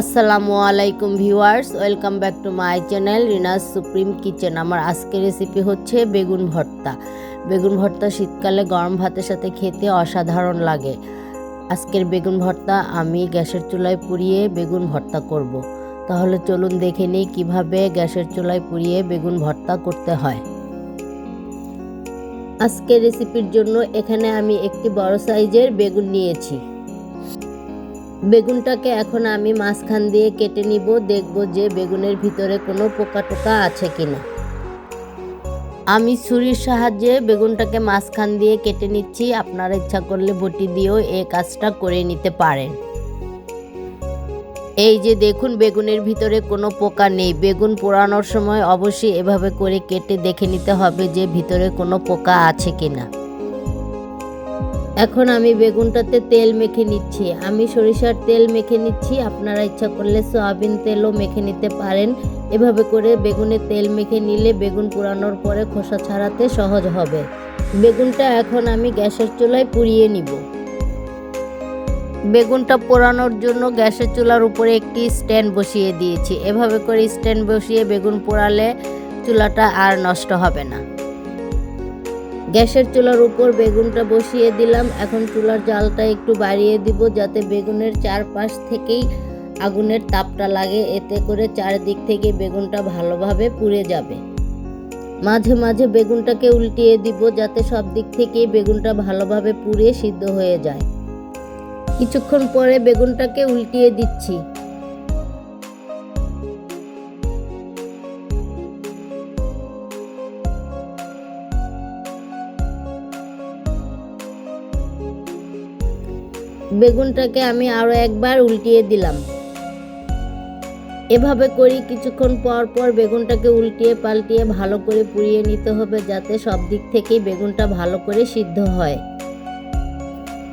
আসসালামু আলাইকুম viewers, welcome back to my channel Rina's Supreme Kitchen. আমার আজকের রেসিপি হচ্ছে বেগুন ভর্তা। বেগুন ভর্তা শীতকালে গরম ভাতের সাথে খেতে অসাধারণ লাগে। আজকের বেগুন ভর্তা আমি গ্যাসের চুলায় পুড়িয়ে বেগুন ভর্তা করব। তাহলে চলুন দেখে নিই কীভাবে গ্যাসের চুলায় পুড়িয়ে বেগুন ভর্তা করতে হয়। আজকের রেসিপির জন্য এখানে আমি একটি বড় সাইজের বেগুন নিয়েছি। বেগুনটাকে এখন আমি মাঝখান দিয়ে কেটে নিব, দেখব যে বেগুনের ভিতরে কোনো পোকা টোকা আছে কিনা। আমি ছুরির সাহায্যে বেগুনটাকে মাঝখান দিয়ে কেটে নিচ্ছি, আপনারা ইচ্ছা করলে বটি দিয়েও এই কাজটা করে নিতে পারেন। এই যে দেখুন, বেগুনের ভিতরে কোনো পোকা নেই। বেগুন পোড়ানোর সময় অবশ্যই এভাবে করে কেটে দেখে নিতে হবে যে ভিতরে কোনো পোকা আছে কিনা। এখন আমি বেগুনটাতে তেল মেখে নিচ্ছি। আমি সরিষার তেল মেখে নিচ্ছি। আপনারা ইচ্ছা করলে সয়াবিন তেলও মেখে নিতে পারেন। এভাবে করে বেগুনে তেল মেখে নিলে বেগুন পোড়ানোর পরে খোসা ছাড়াতে সহজ হবে। বেগুনটা এখন আমি গ্যাসের চুলায় পুড়িয়ে নিব। বেগুনটা পোড়ানোর জন্য গ্যাসের চুলার উপরে একটি স্ট্যান্ড বসিয়ে দিয়েছি। এভাবে করে স্ট্যান্ড বসিয়ে বেগুন পোড়ালে চুলাটা আর নষ্ট হবে না। গ্যাসের চুলার উপর বেগুনটা বসিয়ে দিলাম। এখন চুলার জালটা একটু বাড়িয়ে দিব যাতে বেগুনের চারপাশ থেকেই আগুনের তাপটা লাগে। এতে করে চারিদিক থেকে বেগুনটা ভালোভাবে পুড়ে যাবে। মাঝে মাঝে বেগুনটাকে উল্টিয়ে দিব যাতে সব দিক থেকে বেগুনটা ভালোভাবে পুড়ে সিদ্ধ হয়ে যায়। কিছুক্ষণ পরে বেগুনটাকে উল্টিয়ে দিচ্ছি। বেগুনটাকে আমি আরও একবার উল্টিয়ে দিলাম। এভাবে করি, কিছুক্ষণ পর পর বেগুনটাকে উল্টিয়ে পাল্টিয়ে ভালো করে পুড়িয়ে নিতে হবে যাতে সব দিক থেকেই বেগুনটা ভালো করে সিদ্ধ হয়।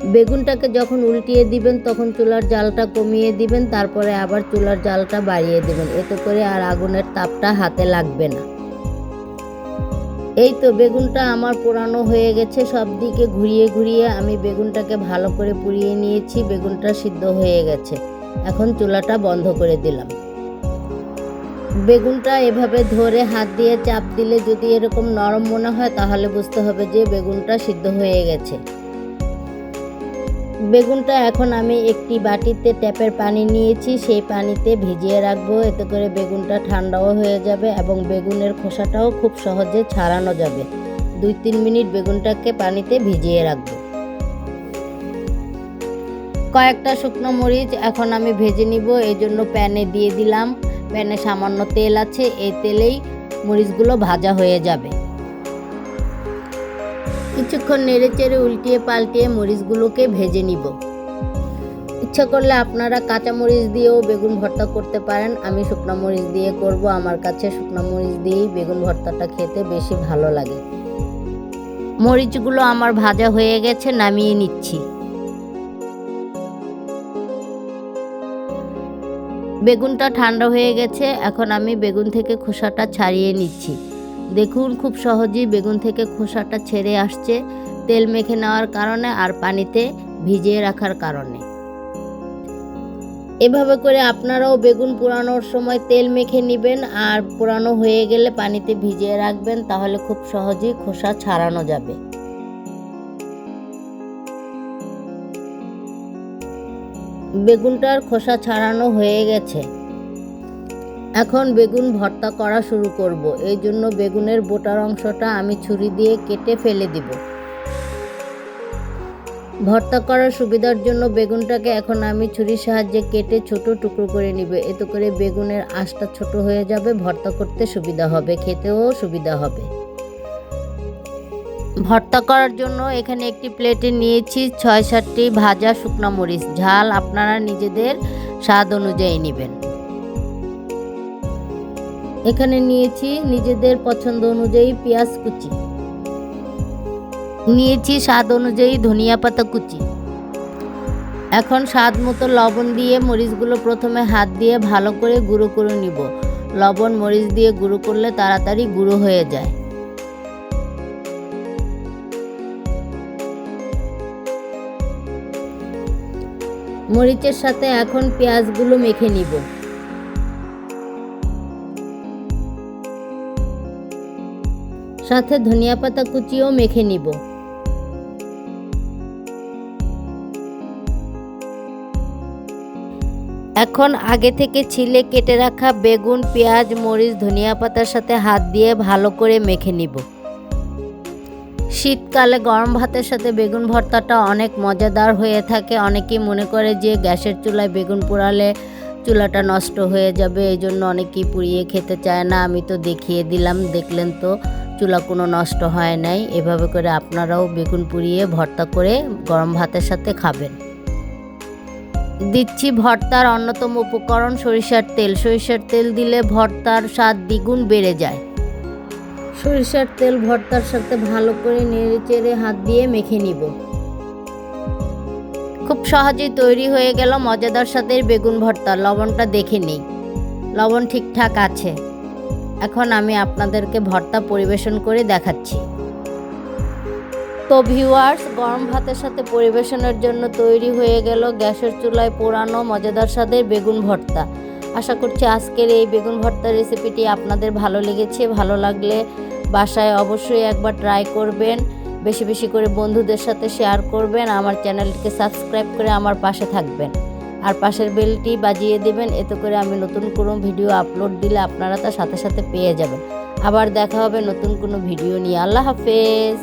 বেগুনটাকে যখন উল্টিয়ে দিবেন, তখন চুলার জালটা কমিয়ে দিবেন, তারপরে আবার চুলার জালটা বাড়িয়ে দেবেন। এতে করে আর আগুনের তাপটা হাতে লাগবে না। এই তো বেগুনটা আমার পোড়ানো হয়ে গেছে, সব দিকে ঘুরিয়ে ঘুরিয়ে আমি বেগুনটাকে ভালো করে পুড়িয়ে নিয়েছি, বেগুনটা সিদ্ধ হয়ে গেছে। এখন চুলাটা বন্ধ করে দিলাম। বেগুনটা এভাবে ধরে হাত দিয়ে চাপ দিলে যদি এরকম নরম মনে হয়, তাহলে বুঝতে হবে যে বেগুনটা সিদ্ধ হয়ে গেছে। বেগুনটা এখন আমি একটি বাটিতে ট্যাপের পানি নিয়েছি, সেই পানিতে ভিজিয়ে রাখব। এতে করে বেগুনটা ঠান্ডাও হয়ে যাবে এবং বেগুনের খোসাটাও খুব সহজে ছাড়ানো যাবে। দুই তিন মিনিট বেগুনটাকে পানিতে ভিজিয়ে রাখব। কয়েকটা শুকনো মরিচ এখন আমি ভেজে নিব, এই জন্য প্যানে দিয়ে দিলাম। প্যানে সামান্য তেল আছে, এই তেলেই মরিচগুলো ভাজা হয়ে যাবে। কিছুক্ষণ নেড়ে চেড়ে উল্টিয়ে পাল্টিয়ে মরিচগুলোকে ভেজে নিব। ইচ্ছা করলে আপনারা কাঁচা মরিচ দিয়েও বেগুন ভর্তা করতে পারেন। আমি শুকনো মরিচ দিয়ে করব। আমার কাছে শুকনো মরিচ দিয়েই বেগুন ভর্তাটা খেতে বেশি ভালো লাগে। মরিচগুলো আমার ভাজা হয়ে গেছে, নামিয়ে নিচ্ছি। বেগুনটা ঠান্ডা হয়ে গেছে। এখন আমি বেগুন থেকে খোসাটা ছাড়িয়ে নিচ্ছি। দেখুন, খুব সহজেই বেগুন থেকে খোসাটা ছেড়ে আসছে তেল মেখে নেওয়ার কারণে আর পানিতে ভিজিয়ে রাখার কারণে। এভাবে করে আপনারাও বেগুন পোড়ানোর সময় তেল মেখে নেবেন আর পোড়ানো হয়ে গেলে পানিতে ভিজিয়ে রাখবেন, তাহলে খুব সহজেই খোসা ছাড়ানো যাবে। বেগুনটার খোসা ছাড়ানো হয়ে গেছে। এখন বেগুন ভর্তা করা শুরু করব। এই জন্য বেগুনের বোটার অংশটা আমি ছুরি দিয়ে কেটে ফেলে দিব। ভর্তা করার সুবিধার জন্য বেগুনটাকে এখন আমি ছুরির সাহায্যে কেটে ছোট টুকরো করে নিব। এতে করে বেগুনের আঁশটা ছোট হয়ে যাবে, ভর্তা করতে সুবিধা হবে, খেতেও সুবিধা হবে। ভর্তা করার জন্য এখানে একটি প্লেটে নিয়েছি ছয় সাতটি ভাজা শুকনো মরিচ। ঝাল আপনারা নিজেদের স্বাদ অনুযায়ী নেবেন। এখানে নিয়েছি নিজেদের পছন্দ অনুযায়ী পেঁয়াজ কুচি। নিয়েছি স্বাদ অনুযায়ী ধনিয়া পাতা কুচি। এখন স্বাদ মতো লবণ দিয়ে মরিচগুলো প্রথমে হাত দিয়ে ভালো করে গুঁড়ো করে নিব। লবণ, মরিচ দিয়ে গুঁড়ো করলে তাড়াতাড়ি গুঁড়ো হয়ে যায়। মরিচের সাথে এখন পেঁয়াজগুলো মেখে নিব। সাথে ধনিয়া পাতা কুচিও মেখে নিব। এখন আগে থেকে ছিলে কেটে রাখা বেগুন, পেঁয়াজ, মরিচ, ধনিয়া পাতার সাথে হাত দিয়ে ভালো করে মেখে নিব। শীতকালে গরম ভাতের সাথে বেগুন ভর্তাটা অনেক মজাদার হয়ে থাকে। অনেকেই মনে করে যে গ্যাসের চুলায় বেগুন পোড়ালে চুলাটা নষ্ট হয়ে যাবে এই জন্য অনেকেই পুড়িয়ে খেতে চায় না। আমি তো দেখিয়ে দিলাম, দেখলেন তো। চুলা কোনো নষ্ট হয় নাই। এভাবে করে আপনারাও বেগুন পুড়িয়ে ভর্তা করে গরম ভাতের সাথে খাবেন। দিচ্ছি ভর্তার অন্যতম উপকরণ সরিষার তেল। সরিষার তেল দিলে ভর্তার স্বাদ দ্বিগুণ বেড়ে যায়। সরিষার তেল ভর্তার সাথে ভালো করে নেড়ে চেড়ে হাত দিয়ে মেখে নিব। খুব সহজেই তৈরি হয়ে গেল মজাদার সাথে বেগুন ভর্তা। লবণটা দেখে নিই। লবণ ঠিকঠাক আছে। এখন আমি আপনাদেরকে ভর্তা পরিবেশন করে দেখাচ্ছি। তো ভিউয়ার্স গরম ভাতের সাথে পরিবেশনের জন্য তৈরি হয়ে গেল গ্যাসের চুলায় পোড়ানো মজাদার স্বাদের বেগুন ভর্তা। আশা করছি আজকের এই বেগুন ভর্তা রেসিপিটি আপনাদের ভালো লেগেছে, ভালো লাগলে বাসায় অবশ্যই একবার ট্রাই করবেন, বেশি বেশি করে বন্ধুদের সাথে শেয়ার করবেন, আমার চ্যানেলটিকে সাবস্ক্রাইব করে আমার পাশে থাকবেন। আর পাশের বেলটি বাজিয়ে দেবেন, এতে করে আমি নতুন কোনো ভিডিও আপলোড দিলে আপনারা তার সাথে সাথে পেয়ে যাবেন। আবার দেখা হবে নতুন কোনো ভিডিও নিয়ে। আল্লাহ হাফেজ।